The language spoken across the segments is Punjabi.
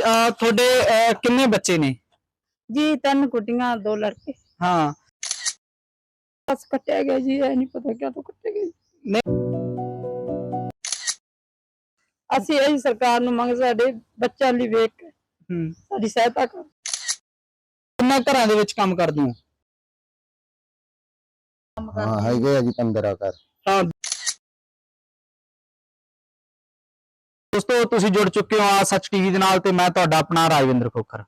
ਅਹ ਤੁਹਾਡੇ ਅਹ ਕਿੰਨੇ ਬੱਚੇ ਨੇ? ਜੀ ਤਿੰਨ ਕੁੜੀਆਂ ਦੋ ਲੜਕੇ। ਹਾਂ। ਬਸ ਕੱਟਿਆ ਗਿਆ ਜੀ ਇਹ ਨਹੀਂ ਪਤਾ ਕਿਆ ਤੋਂ ਕੱਟਿਆ ਗਿਆ ਜੀ। ਅਸੀਂ ਇਹ ਸਰਕਾਰ ਨੂੰ ਮੰਗ ਸਾਡੇ ਬੱਚਿਆਂ ਲਈ ਵੇਖ ਕੇ ਹੂੰ। ਸਾਡੀ ਸਹਾਇਤਾ ਕਰ। ਕਿੰਨਾ ਘਰਾਂ ਦੇ ਵਿੱਚ ਕੰਮ ਕਰਦੇ ਹੋ? ਹਾਂ ਹੈਗੇ ਆ ਜੀ 15 ਘਰ। ਹਾਂ। ਦੋਸਤੋ, ਤੁਸੀਂ ਜੁੜ ਚੁੱਕੇ ਹੋ ਆ ਸੱਚ ਟੀਵੀ ਦੇ ਨਾਲ ਤੇ ਮੈਂ ਤੁਹਾਡਾ ਆਪਣਾ ਰਾਜਵਿੰਦਰ ਖੋਖਰ।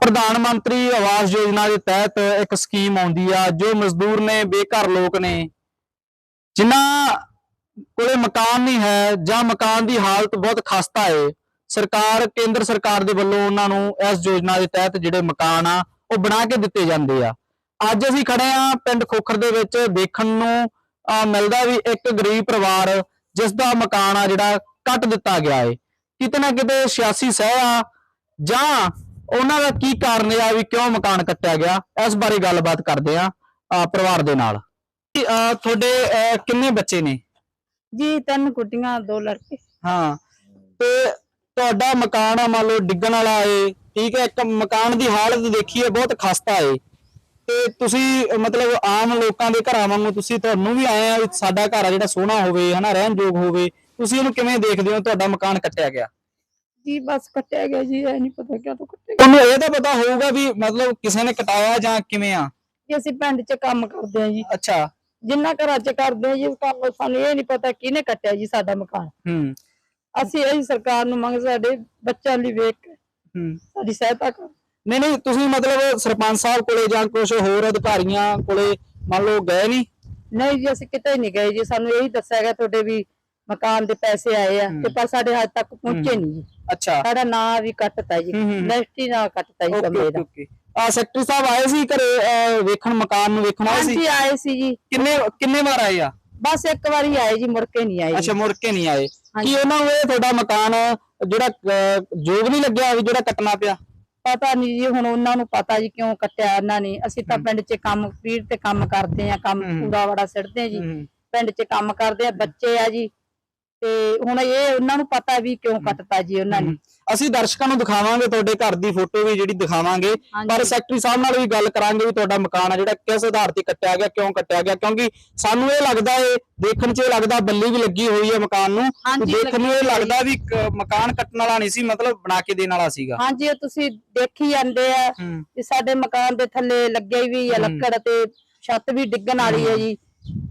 ਪ੍ਰਧਾਨ ਮੰਤਰੀ ਆਵਾਸ ਯੋਜਨਾ ਦੇ ਤਹਿਤ ਇੱਕ ਸਕੀਮ ਆਉਂਦੀ ਆ, ਜੋ ਮਜ਼ਦੂਰ ਨੇ, ਬੇਘਰ ਲੋਕ ਨੇ, ਜਿਨ੍ਹਾਂ ਕੋਲੇ ਮਕਾਨ ਨਹੀਂ ਹੈ ਜਾਂ ਮਕਾਨ ਦੀ ਹਾਲਤ ਬਹੁਤ ਖਸਤਾ ਹੈ ਸਰਕਾਰ, ਕੇਂਦਰ ਸਰਕਾਰ ਦੇ ਵੱਲੋਂ ਉਹਨਾਂ ਨੂੰ ਇਸ ਯੋਜਨਾ ਦੇ ਤਹਿਤ ਜਿਹੜੇ ਮਕਾਨ ਆ, ਉਹ ਬਣਾ ਕੇ ਦਿੱਤੇ ਜਾਂਦੇ ਆ। ਅੱਜ ਅਸੀਂ ਖੜੇ ਆ ਪਿੰਡ ਖੋਖਰ ਦੇ ਵਿੱਚ ਦੇਖਣ ਨੂੰ, ਅਹ ਮਿਲਦਾ ਵੀ ਇੱਕ ਗਰੀਬ ਪਰਿਵਾਰ ਜਿਸ ਦਾ ਮਕਾਨ ਆ ਜਿਹੜਾ ਕੱਟ ਦਿੱਤਾ ਗਿਆ ਹੈ ਕਿਤੇ ਨਾ ਕਿਤੇ ਸਿਆਸੀ ਸਹਿ ਆ ਜਾਂ ਉਹਨਾਂ ਦਾ ਕੀ ਕਾਰਨ ਆ ਵੀ ਕਿਉਂ ਮਕਾਨ ਕੱਟਿਆ ਗਿਆ ਇਸ ਬਾਰੇ ਗੱਲਬਾਤ ਕਰਦੇ ਆ ਪਰਿਵਾਰ ਦੇ ਨਾਲ। ਤੁਹਾਡੇ ਕਿੰਨੇ ਬੱਚੇ ਨੇ? ਜੀ ਤਿੰਨ ਕੁੜੀਆਂ ਦੋ ਲੜਕੇ। ਹਾਂ ਤੇ ਤੁਹਾਡਾ ਮਕਾਨ ਆ ਮੰਨ ਲਓ ਡਿੱਗਣ ਵਾਲਾ ਏ ਠੀਕ ਹੈ ਇੱਕ ਮਕਾਨ ਦੀ ਹਾਲਤ ਦੇਖੀਏ ਬਹੁਤ ਖਸਤਾ ਏ। ਤੇ ਤੁਸੀਂ ਮਤਲਬ ਆਮ ਲੋਕਾਂ ਦੇ ਘਰਾਂ ਵਾਂਗੂ ਤੁਸੀਂ ਤੁਹਾਨੂੰ ਵੀ ਆਏ ਆ ਸਾਡਾ ਘਰ ਆ ਜਿਹੜਾ ਸੋਹਣਾ ਹੋਵੇ ਹਨਾ ਰਹਿਣ ਯੋਗ ਹੋਵੇ ਤੁਸੀਂ ਇਹਨੂੰ ਕਿਵੇਂ ਦੇਖਦੇ ਹੋ? ਤੁਹਾਡਾ ਮਕਾਨ ਕੱਟਿਆ ਗਿਆ। ਜੀ ਬਸ ਕੱਟਿਆ ਗਿਆ ਜੀ ਇਹ ਨਹੀਂ ਪਤਾ ਕਿਆ ਤੋਂ ਕੱਟਿਆ ਤੁਹਾਨੂੰ ਇਹ ਤਾਂ ਪਤਾ ਹੋਊਗਾ ਵੀ ਮਤਲਬ ਕਿਸੇ ਨੇ ਕਟਾਇਆ ਜਾਂ ਕਿਵੇਂ ਆ? ਜੀ ਅਸੀਂ ਪਿੰਡ 'ਚ ਕੰਮ ਕਰਦੇ ਹਾਂ ਜੀ। ਅੱਛਾ। ਜਿੰਨਾ ਘਰਾਂ 'ਚ ਕਰਦੇ ਹਾਂ ਜੀ ਉਹ ਕੰਮ ਸਾਨੂੰ ਇਹ ਨਹੀਂ ਪਤਾ ਕਿਹਨੇ ਕੱਟਿਆ ਜੀ ਸਾਡਾ ਮਕਾਨ। ਹੂੰ। ਅਸੀਂ ਇਹ ਸਰਕਾਰ ਨੂੰ ਮੰਗ ਸਾਡੇ ਬੱਚਿਆਂ ਲਈ ਵੇਖ ਕੇ ਹੂੰ। ਸਾਡੀ ਸਹਾਇਤਾ ਕਰ। ਨਹੀਂ ਨਹੀਂ ਤੁਸੀਂ ਮਤਲਬ ਸਰਪੰਚ ਸਾਹਿਬ ਕੋਲੇ ਜਾਂ ਕੁਝ ਹੋਰ ਅਧਿਕਾਰੀਆਂ ਕੋਲੇ ਮੰਨ ਲਓ ਗਏ ਨਹੀਂ ਨਹੀਂ ਜੀ ਅਸੀਂ ਕਿਤੇ ਨਹੀਂ ਗਏ ਜੀ ਸਾਨੂੰ ਇਹੀ ਦੱਸਿਆ ਗਿਆ ਤੁਹਾਡੇ ਵੀ ਮਕਾਨ ਦੇ ਪੈਸੇ ਆਏ ਆ ਤੇ ਪਰ ਸਾਡੇ ਹੱਦ ਤੱਕ ਪਹੁੰਚੇ ਨਹੀਂ। ਜੀ ਅੱਛਾ। ਸਾਡਾ ਨਾਂ ਵੀ ਕੱਟਤਾ ਜੀ। ਰਜਿਸਟਰੀ ਨਾਂ ਕੱਟਤਾ ਜੀ ਕਮਰੇ ਦਾ। ਆ ਸੈਕਟਰੀ ਸਾਹਿਬ ਆਏ ਸੀ ਘਰੇ ਵੇਖਣ ਮਕਾਨ ਨੂੰ ਵੇਖਣ ਆਏ ਸੀ? ਹਾਂਜੀ ਆਏ ਸੀ ਜੀ। ਕਿੰਨੇ ਕਿੰਨੇ ਵਾਰ ਆਏ ਆ? ਬਸ ਇੱਕ ਵਾਰੀ ਆਏ ਜੀ ਮੁੜ ਕੇ ਨਹੀਂ ਆਏ। ਅੱਛਾ ਮੁੜ ਕੇ ਨਹੀਂ ਆਏ। ਕੀ ਉਹਨਾਂ ਨੂੰ ਇਹ ਤੁਹਾਡਾ ਮਕਾਨ ਜਿਹੜਾ ਯੋਗ ਨਹੀਂ ਲੱਗਿਆ ਵੀ ਜਿਹੜਾ ਕੱਟਣਾ ਪਿਆ? ਪਤਾ ਨਹੀਂ ਜੀ ਹੁਣ ਉਹਨਾਂ ਨੂੰ ਪਤਾ ਜੀ ਕਿਉਂ ਕੱਟਿਆ ਉਹਨਾਂ ਨੇ। ਅਸੀਂ ਤਾਂ ਪਿੰਡ 'ਚ ਕੰਮ ਫੀਲਡ ਤੇ ਕੰਮ ਕਰਦੇ ਆ ਕੰਮ। ਪੂਰਾ ਬੜਾ ਸਿੱਟਦੇ ਆ ਜੀ। ਪਿੰਡ 'ਚ ਕੰਮ ਕਰਦੇ ਆ ਬੱਚੇ ਆ ਜੀ। ਤੇ ਹੁਣ ਇਹ ਉਹਨਾਂ ਨੂੰ ਪਤਾ ਵੀ ਕਿਉਂ ਕੱਟਤਾ ਜੀ ਉਹਨਾਂ ਨੇ। ਅਸੀਂ ਦਰਸ਼ਕਾਂ ਨੂੰ ਦਿਖਾਵਾਂਗੇ ਤੁਹਾਡੇ ਘਰ ਦੀ ਫੋਟੋ ਵੀ ਜਿਹੜੀ ਦਿਖਾਵਾਂਗੇ। ਪਰ। ਸੈਕਟਰੀ ਸਾਹਿਬ ਨਾਲ ਵੀ ਗੱਲ ਕਰਾਂਗੇ ਵੀ ਤੁਹਾਡਾ ਮਕਾਨ ਆ ਜਿਹੜਾ ਕਿਸ ਆਧਾਰ ਤੇ ਕੱਟਿਆ ਗਿਆ ਕਿਉਂ ਕੱਟਿਆ ਗਿਆ ਕਿਉਂਕਿ ਸਾਨੂੰ ਇਹ ਲੱਗਦਾ ਏ ਦੇਖਣ 'ਚ ਇਹ ਲੱਗਦਾ ਬੱਲੀ ਵੀ ਲੱਗੀ ਹੋਈ ਹੈ ਮਕਾਨ ਨੂੰ। ਦੇਖਣ ਨੂੰ ਇਹ ਲੱਗਦਾ ਵੀ ਮਕਾਨ ਕੱਟਣ ਵਾਲਾ ਨਹੀਂ ਸੀ ਮਤਲਬ ਬਣਾ ਕੇ ਦੇਣ ਵਾਲਾ ਸੀਗਾ। ਹਾਂਜੀ ਇਹ ਤੁਸੀਂ ਦੇਖੀ ਜਾਂਦੇ ਆ ਕਿ ਸਾਡੇ ਮਕਾਨ ਦੇ ਥੱਲੇ ਲੱਗੇ ਵੀ ਆ ਹੂੰ। ਲੱਕੜ ਤੇ ਛੱਤ ਵੀ ਡਿੱਗਣ ਵਾਲੀ ਹੈ ਜੀ।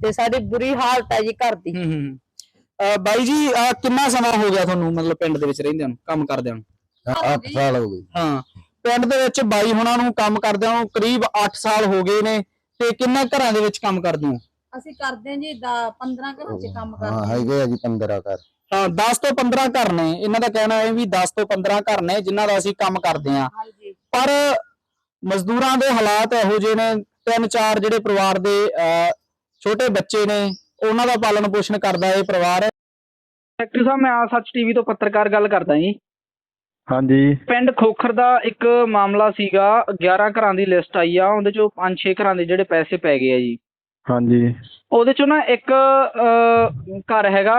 ਤੇ ਸਾਡੀ ਬੁਰੀ ਹਾਲਤ ਹੈ ਜੀ ਘਰ ਦੀ। ਹੂੰ ਹੂੰ ਅਹ ਬਾਈ ਜੀ ਅਹ ਕਿੰਨਾ ਸਮਾਂ ਹੋ ਗਿਆ ਤੁਹਾਨੂੰ ਮਤਲਬ ਪਿੰਡ ਦੇ ਵਿੱਚ ਰਹਿੰਦਿਆਂ ਨੂੰ ਕੰਮ ਕਰਦਿਆਂ ਨੂੰ? 8 ਸਾਲ ਹੋ ਗਏ। ਹਾਂ। ਪਿੰਡ ਦੇ ਵਿੱਚ ਬਾਈ ਹੁਣਾਂ ਨੂੰ ਕੰਮ ਕਰਦਿਆਂ ਨੂੰ ਕਰੀਬ 8 ਸਾਲ ਹੋ ਗਏ ਨੇ ਤੇ ਕਿੰਨੇ ਘਰਾਂ ਦੇ ਵਿੱਚ ਕੰਮ ਕਰਦੇ ਹੋ? ਅਸੀਂ ਕਰਦੇ ਹਾਂ ਜੀ 15 ਘਰਾਂ 'ਚ ਕੰਮ ਹਾਂ। ਹੈਗੇ ਆ ਜੀ 15 ਘਰ। ਹਾਂ 10 ਤੋਂ 15 ਘਰ ਨੇ। ਇਹਨਾਂ ਦਾ ਕਹਿਣਾ ਹੈ ਵੀ 10 ਤੋਂ 15 ਘਰ ਨੇ ਜਿਨ੍ਹਾਂ ਦਾ ਅਸੀਂ ਕੰਮ ਕਰਦੇ ਹਾਂ। ਪਰ ਮਜ਼ਦੂਰਾਂ ਦੇ ਹਾਲਾਤ ਇਹੋ ਜਿਹੇ ਨੇ ਤਿੰਨ ਚਾਰ ਜਿਹੜੇ ਪਰਿਵਾਰ ਦੇ ਛੋਟੇ ਬੱਚੇ ਨੇ ਉਹਨਾਂ ਦਾ ਪਾਲਣ ਪੋਸ਼ਣ ਕਰਦਾ ਇਹ ਪਰਿਵਾਰ। ਸੈਕਟਰੀ ਸਾਹਿਬ ਮੈਂ ਆ ਸੱਚ ਟੀਵੀ ਤੋਂ ਪੱਤਰਕਾਰ ਗੱਲ ਕਰਦਾ ਜੀ। ਹਾਂਜੀ। ਪਿੰਡ ਖੋਖਰ ਦਾ ਇੱਕ ਮਾਮਲਾ ਸੀਗਾ 11 ਘਰਾਂ ਦੀ ਲਿਸਟ ਆਈ ਆ ਉਹਦੇ ਚੋਂ 5-6 ਘਰਾਂ ਦੇ ਜਿਹੜੇ ਪੈਸੇ ਪੈ ਗਏ ਆ ਜੀ। ਹਾਂਜੀ। ਉਹਦੇ ਚੋਂ ਨਾ ਇੱਕ ਘਰ ਹੈਗਾ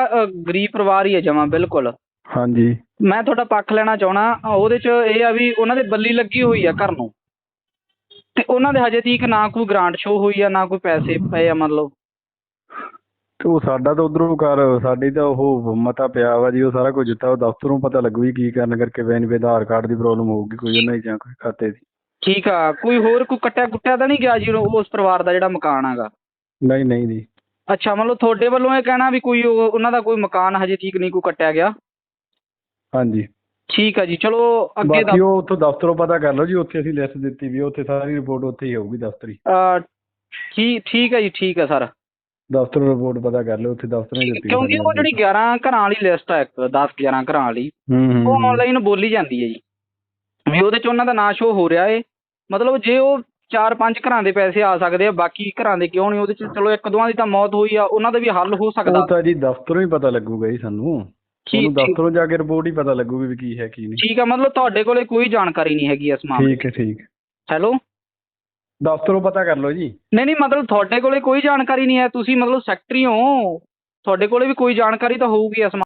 ਗਰੀਬ ਪਰਿਵਾਰ ਹੀ ਹੈ ਜਮਾ ਬਿਲਕੁਲ। ਹਾਂਜੀ। ਮੈਂ ਤੁਹਾਡਾ ਪੱਖ ਲੈਣਾ ਚਾਹਣਾ ਉਹਦੇ ਚ ਇਹ ਆ ਵੀ ਉਹਨਾਂ ਦੇ ਬੱਲੀ ਲੱਗੀ ਹੋਈ ਆ ਘਰ ਨੂੰ। ਤੇ ਉਹਨਾਂ ਦੇ ਹਜੇ ਤੀਕ ਨਾ ਕੋਈ ਗ੍ਰਾਂਟ ਸ਼ੋ ਹੋਈ ਆ ਨਾ ਕੋਈ ਪੈਸੇ ਪਏ ਆ ਮੰਨ ਲਓ। ਤੇ ਉਹ ਸਾਡਾ ਤਾਂ ਉਧਰੋਂ ਕਰ ਸਾਡੀ ਤਾਂ ਉਹ ਮਤਾ ਪਿਆ ਵਾ ਜੀ ਉਹ ਸਾਰਾ ਕੁਝ ਦਿੱਤਾ ਉਹ ਦਫ਼ਤਰੋਂ ਪਤਾ ਲੱਗੂ ਵੀ ਕੀ ਕਰਨ ਕਰਕੇ ਬੈਨ ਵੀ ਆਧਾਰ ਕਾਰਡ ਦੀ ਪ੍ਰੋਬਲਮ ਹੋਊਗੀ ਕੋਈ ਉਹਨਾਂ ਦੀ ਜਾਂ ਕੋਈ ਖਾਤੇ ਦੀ। ਠੀਕ ਆ ਕੋਈ ਹੋਰ ਕੋਈ ਕੱਟਿਆ ਕੁੱਟਿਆ ਤਾਂ ਨਹੀਂ ਗਿਆ ਜੀ ਉਹ- ਉਸ ਪਰਿਵਾਰ ਦਾ ਜਿਹੜਾ ਮਕਾਨ ਹੈਗਾ? ਨਹੀਂ ਨਹੀਂ ਜੀ। ਅੱਛਾ ਮੰਨ ਲਓ ਤੁਹਾਡੇ ਵੱਲੋਂ ਇਹ ਕਹਿਣਾ ਵੀ ਕੋਈ ਉਹ- ਉਹਨਾਂ ਦਾ ਕੋਈ ਮਕਾਨ ਹਜੇ ਤੀਕ ਨਹੀਂ ਕੋਈ ਕੱਟਿਆ ਗਿਆ? ਹਾਂਜੀ। ਠੀਕ ਆ ਜੀ ਚਲੋ ਅੱਗੇ ਬਾਕੀ ਦਾ ਉਹ ਉੱਥੋਂ ਦਫ਼ਤਰੋਂ ਪਤਾ ਕਰ ਲਓ ਜੀ ਉੱਥੇ ਅਸੀਂ ਲਿਸਟ ਦਿੱਤੀ ਵੀ ਆ, ਉੱਥੇ ਸਾਰੀ ਰਿਪੋਰਟ ਉੱਥੇ ਹੀ ਹੋਊਗੀ ਦਫ਼ਤਰੀ। ਅਹ, ਠੀਕ ਠੀਕ ਹੈ ਜੀ ਠੀਕ ਹੈ ਸਰ। ਦਫ਼ਤਰੋਂ ਰਿਪੋਰਟ ਪਤਾ ਕਰ ਲਿਓ ਉੱਥੇ ਦਫ਼ਤਰੋਂ ਹੀ ਦਿੱਤੀ ਕਿਉਂਕਿ ਉਹ ਜਿਹੜੀ 11 ਘਰਾਂ ਵਾਲੀ ਲਿਸਟ ਹੈ ਇੱਕ 10 11 ਘਰਾਂ ਵਾਲੀ ਉਹ ਆਨਲਾਈਨ ਬੋਲੀ ਜਾਂਦੀ ਹੈ ਜੀ। ਵੀ ਉਹਦੇ ਚ ਉਹਨਾਂ ਦਾ ਨਾਂ ਸ਼ੋ ਹੋ ਰਿਹਾ ਏ। ਮਤਲਬ ਜੇ ਉਹ ਚਾਰ ਪੰਜ ਘਰਾਂ ਦੇ ਪੈਸੇ ਆ ਸਕਦੇ ਆ ਬਾਕੀ ਘਰਾਂ ਦੇ ਕਿਉਂ ਨਹੀਂ? ਉਹਦੇ ਚ ਚਲੋ ਇੱਕ ਦੋਵਾਂ ਦੀ ਤਾਂ ਮੌਤ ਹੋਈ ਆ ਉਹਨਾਂ ਦਾ ਵੀ ਹੱਲ ਹੋ ਸਕਦਾ। ਉਹ ਤਾਂ ਜੀ ਦਫ਼ਤਰੋਂ ਹੀ ਪਤਾ ਲੱਗੂਗਾ ਜੀ ਸਾਨੂੰ। ਤੁਹਾਨੂੰ ਦਫ਼ਤਰੋਂ ਜਾ ਕੇ ਰਿਪੋਰਟ ਹੀ ਪਤਾ ਲੱਗੂਗੀ ਵੀ ਕੀ ਹੈ ਕੀ ਨਹੀਂ। ਠੀਕ ਆ ਮਤਲਬ ਤੁਹਾਡੇ ਕੋਲੇ ਕੋਈ ਜਾਣਕਾਰੀ ਨਹੀਂ ਹੈਗੀ ਇਸ ਮਾਮਲੇ ਠੀਕ ਹੈ ਠੀਕ। ਹੈਲੋ? ਦਫ਼ਤਰੋਂ ਪਤਾ ਕਰ ਲਓ ਜੀ। ਨਹੀਂ ਨਹੀਂ, ਮਤਲਬ ਤੁਹਾਡੇ ਕੋਲੇ ਕੋਈ ਜਾਣਕਾਰੀ ਨਹੀਂ ਹੈ। ਤੁਸੀਂ ਮਤਲਬ ਸੈਕਟਰੀ ਹੋ। ਤੁਹਾਡੇ ਕੋਲੇ ਵੀ ਕੋਈ ਜਾਣਕਾਰੀ ਤਾਂ ਹੋਊਗੀ ਇਸ ਮਾ-